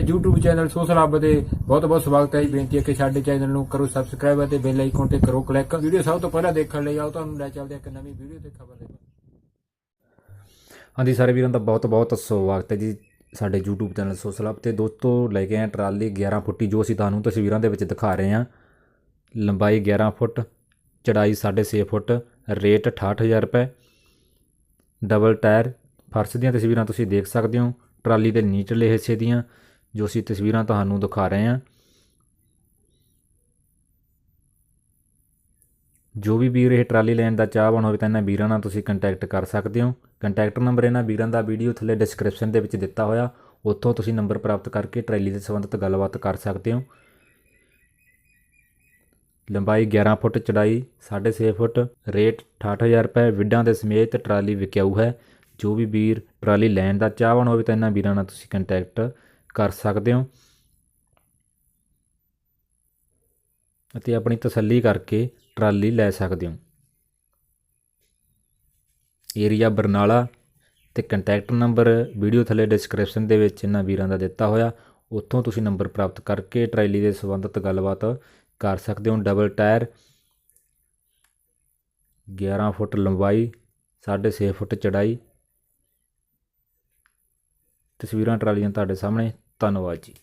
YouTube channel social ਹੱਬ ਤੇ ਬਹੁਤ ਬਹੁਤ ਸਵਾਗਤ ਹੈ ਜੀ। ਬੇਨਤੀ ਹੈ ਕਿ ਸਾਡੇ ਚੈਨਲ ਨੂੰ ਕਰੋ ਸਬਸਕ੍ਰਾਈਬ ਅਤੇ ਬੈਲ ਆਈਕਨ ਤੇ ਕਰੋ ਕਲਿੱਕ ਵੀਡੀਓ ਸਭ ਤੋਂ ਪਹਿਲਾਂ ਦੇਖਣ ਲਈ ਆਓ, ਤੁਹਾਨੂੰ ਲੈ ਚੱਲਦੇ ਇੱਕ ਨਵੀਂ ਵੀਡੀਓ ਤੇ ਖਬਰ ਦੇ ਹਾਂਜੀ, ਸਾਰੇ ਵੀਰਾਂ ਦਾ ਬਹੁਤ ਬਹੁਤ ਸਵਾਗਤ ਹੈ ਜੀ ਸਾਡੇ YouTube ਚੈਨਲ ਸੋਸ਼ਲ ਹੱਬ ਤੇ। ਦੋਸਤੋ, ਲੈ ਕੇ ਆਏ ਟਰਾਲੀ 11 ਫੁੱਟੀ, ਜੋ ਅਸੀਂ ਤੁਹਾਨੂੰ ਤਸਵੀਰਾਂ ਦੇ ਵਿੱਚ ਦਿਖਾ ਰਹੇ ਹਾਂ। ਲੰਬਾਈ 11 ਫੁੱਟ, ਚੜਾਈ 6.5 ਫੁੱਟ, ਰੇਟ 68000 ਰੁਪਏ। ਡਬਲ ਟਾਇਰ, ਫਰਸ਼ ਦੀਆਂ ਤਸਵੀਰਾਂ ਤੁਸੀਂ ਦੇਖ ਸਕਦੇ ਹੋ। ਟਰਾਲੀ ਦੇ ਨੀਚਲੇ ਹਿੱਸੇ ਦੀਆਂ ਜੋ ਅਸੀਂ ਤਸਵੀਰਾਂ ਤੁਹਾਨੂੰ ਦਿਖਾ ਰਹੇ ਹਾਂ। ਜੋ ਵੀ ਵੀਰ ਇਹ ਟਰਾਲੀ ਲੈਣ ਦਾ ਚਾਹਵਾਨ ਹੋਵੇ ਤਾਂ ਇਹਨਾਂ ਵੀਰਾਂ ਨਾਲ ਤੁਸੀਂ ਕੰਟੈਕਟ ਕਰ ਸਕਦੇ ਹੋ। ਕੰਟੈਕਟ ਨੰਬਰ ਇਹਨਾਂ ਵੀਰਾਂ ਦਾ ਵੀਡੀਓ ਥੱਲੇ ਡਿਸਕ੍ਰਿਪਸ਼ਨ ਦੇ ਵਿੱਚ ਦਿੱਤਾ ਹੋਇਆ। ਉੱਥੋਂ ਤੁਸੀਂ ਨੰਬਰ ਪ੍ਰਾਪਤ ਕਰਕੇ ਟਰਾਲੀ ਦੇ ਸੰਬੰਧਿਤ ਗੱਲਬਾਤ ਕਰ ਸਕਦੇ ਹੋ। ਲੰਬਾਈ 11 ਫੁੱਟ, ਚੜਾਈ 6.5 ਫੁੱਟ ਰੇਟ 68000 ਰੁਪਏ ਵਿੱਡਾਂ ਦੇ ਸਮੇਤ ਟਰਾਲੀ ਵਿਕਿਆਊ ਹੈ। ਜੋ ਵੀ ਵੀਰ ਟਰਾਲੀ ਲੈਣ ਦਾ ਚਾਹਵਾਨ ਹੋਵੇ ਤਾਂ ਇਹਨਾਂ ਵੀਰਾਂ ਨਾਲ ਤੁਸੀਂ ਕੰਟੈਕਟ ਕਰ ਸਕਦੇ ਹੋ। ਅਤੇ ਆਪਣੀ ਤਸੱਲੀ ਕਰਕੇ ਟਰਾਲੀ ਲੈ ਸਕਦੇ ਹੋ। ਏਰੀਆ ਬਰਨਾਲਾ ਤੇ ਕੰਟੈਕਟ ਨੰਬਰ ਵੀਡੀਓ ਥੱਲੇ ਡਿਸਕ੍ਰਿਪਸ਼ਨ ਦੇ ਵਿੱਚ ਇਹਨਾਂ ਵੀਰਾਂ ਦਾ ਦਿੱਤਾ ਹੋਇਆ। ਉੱਥੋਂ ਤੁਸੀਂ ਨੰਬਰ ਪ੍ਰਾਪਤ ਕਰਕੇ ਟਰਾਲੀ ਦੇ ਸੰਬੰਧਿਤ ਗੱਲਬਾਤ ਕਰ ਸਕਦੇ ਹੋ। ਡਬਲ ਟਾਇਰ 11 ਫੁੱਟ ਲੰਬਾਈ 6.5 ਫੁੱਟ ਚੜਾਈ। ਤਸਵੀਰਾਂ ਟਰਾਲੀਆਂ ਤੁਹਾਡੇ ਸਾਹਮਣੇ ਧੰਨਵਾਦ ਜੀ।